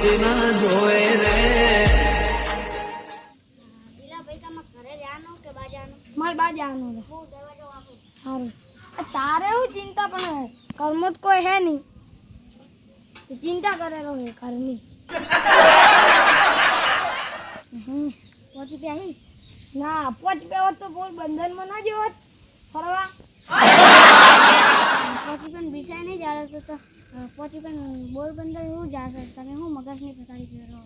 ના જોવે રે. મારે બા જવાનું છે. સારું તારે હું ચિંતા પણ કર્મ તો કોઈ હે નહીં. ચિંતા કરેલો હે ઘરની. હમ. પહોંચી ત્યાં અહીં? ના પોચ બે હોત તો બોલ બંધનમાં ના જેવો હોત. ફરવા? પછી પણ વિષય નહીં તો તો. પહોંચી પણ પોરબંદર બંદર હું જાશે તમે હું મગજની પસારી ફેરવો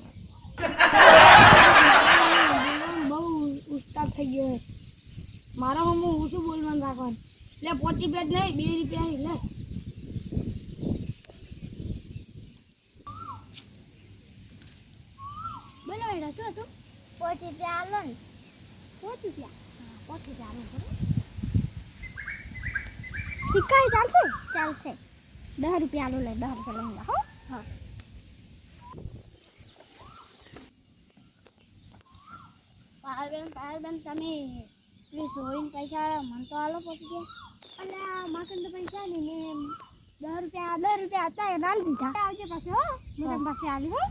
બહુ ઉસ્તાદ થઈ ગયો છે. મારો હું હું શું બોલવાનું રાખવાનું. લે પોચી બે જ નહીં બે રૂપિયા લે. બોલો બેટા શું હતું પહોંચી ત્યાં આલો ને. પહોંચી હા પહોંચી ત્યાં આલો સિક્કા ચાલશે? ચાલશે. દસ રૂપિયા આલો લે દસ રૂપિયા લઈ હો હા પાયલબેન પાયલબેન તમે પ્લીઝ હોઈને પૈસા આલો મને તો આલો પછી કે અને આ માકન તો પૈસા નહીં ને દસ રૂપિયા દસ રૂપિયા હતા એ નાલ દીધા આવજે પાસે હો હું તને પાસે આવી હો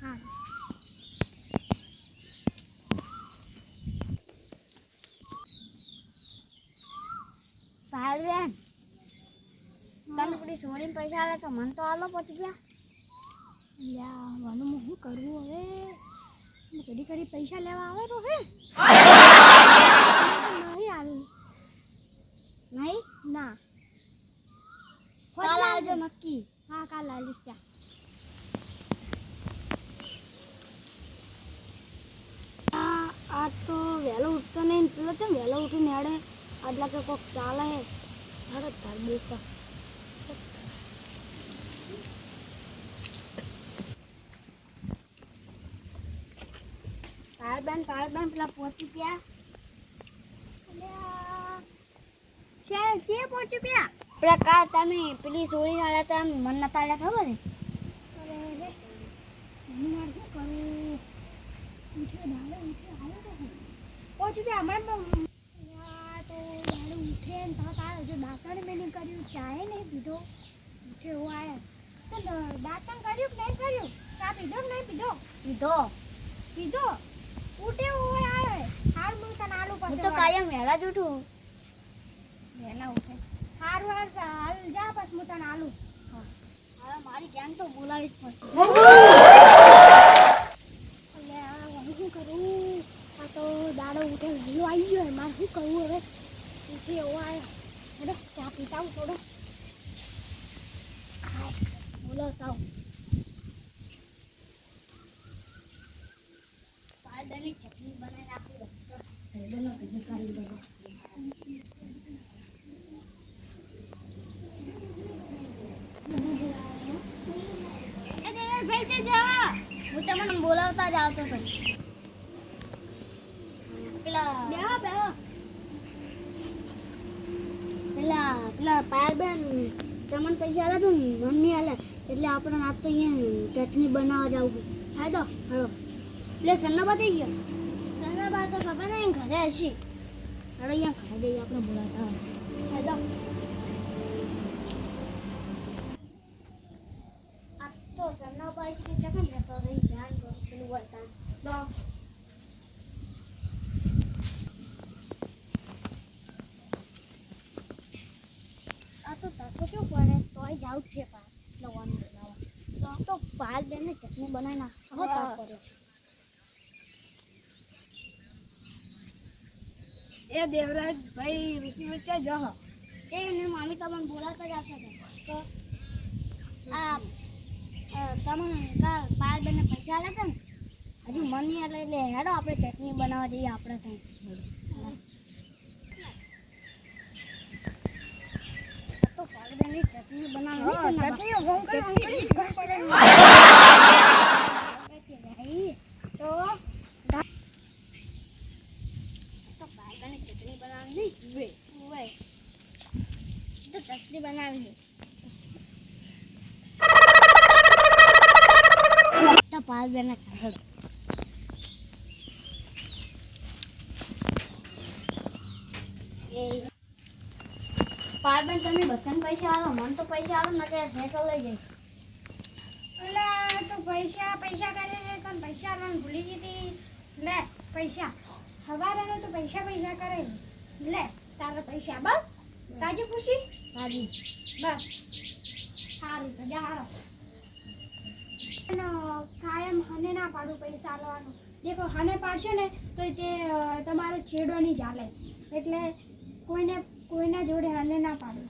હા પાયલબેન તમે છોડીને પૈસા આવે તો મને તો આલો પછી ગયા વાનું હું શું કરવું હવે? ઘડી ઘડી પૈસા લેવા આવે તો હે. નહીં આવી નહીં? ના. કાલ આવજો નક્કી. હા કાલ આવીશ ત્યાં. આ તો વહેલો ઉઠતો નહીં. પેલો ને વહેલો ઉઠીને હેડે. આટલા કે કોક ચાલે. હે હેડે તાર બેસતા પાયલબેન પાયલબેન પેલા પહોંચી ગયા. છે છે પહોંચી ગયા? પેલા કા તમે પેલી સોળી સાડા હતા મન નતા આલ્યા ખબર ને તો. પહોંચી ગયા હમણાં તો દાડો તો તારે જો દાંતણ મેં નહીં કર્યું ચાય નહીં પીધો. એવો આવ્યા તો દાંતણ કર્યું કે નહીં કર્યું? ચા પીધો કે નહીં પીધો? પીધો. પીધો? ઉઠે એવો આવે. હાર હું તને આલુ હું પાસે તો કાયમ વહેલા જ ઉઠું. વહેલા ઉઠે. હારું વાર હાલ જા બસ હું તને આલુ હા. મારી ગેંગ તો બોલાવી જ પડશે કરું? આ તો દાડો ઉઠે વહેલો આવી ગયો મારે શું કરવું હવે? ઉઠી એવો આવ્યો હેડો ચા પીતા આવું થોડો બોલો તાવ પાયલબેનની ચટણી બનાવી નાખી દો ભાઈબંધો ભેગી કરી દો એ દેવેશભાઈ છે જવા હું તમને બોલાવતા જ આવતો હતો પેલા બેહો બેહો પેલા પેલા પાયલબેન તમને પૈસા આલે તો મમ્મી આલે. એટલે આપણે આજ તો અહીંયા ચટણી બનાવવા જવું થાય તો હળો. એટલે સન્નાબા થઈ ગયો. સન્નાબા તો ખબર નહીં ઘરે હશી. હળો અહીંયા ખાઈ દઈએ આપણે બોલાતા થાય તો આ તો સન્ના બાઈ કે ચકન લેતો રહી જાન કરું પેલું વર્તાન તો આ તો તડકો કેવું પડે છે પાર લવાનું બનાવવા તો પાલ બેન ને ચટણી બનાવી નાખો તાપ એ દેવરાજ ભાઈ વિષ્ણુ વચ્ચે જહ તે ને મામી તમને બોલાવતા જ આવતા તો આ તમને કાલ પાલ બેન ને પૈસા આલ્યા ને? હજુ મન નહીં એટલે એટલે હેડો આપણે ચટણી બનાવવા જઈએ આપણે ત્યાં તો પાલ બેનની ચટણી બનાવવી છે ને ચટણીઓ ઘઉં કરી ઘઉં કરી ઘઉં પડે નહીં તો તો બાયગાની ચટણી બનાવવાની નહીં ઉવે તો ચટણી બનાવી તો પાલ બેને ખરડ એ પાલ બેન તમે બધાને પૈસા આલો મને તો પૈસા આલો ને કે સાયકલ લઈ જઈશ એટલે તું પૈસા પૈસા કરે છે તને પૈસા મને ભૂલી હતી. લે પૈસા. હવારે તો પૈસા પૈસા કરે લે તારા પૈસા બસ. તાજી ખુશી તાજી બસ. સારું તો જાણો કાયમ હને ના પાડું પૈસા આલવાનું. જે કોઈ હને પાડશો ને તો તે તમારો છેડો નહીં ચાલે એટલે કોઈને કોઈના જોડે હાલે ના પાડો.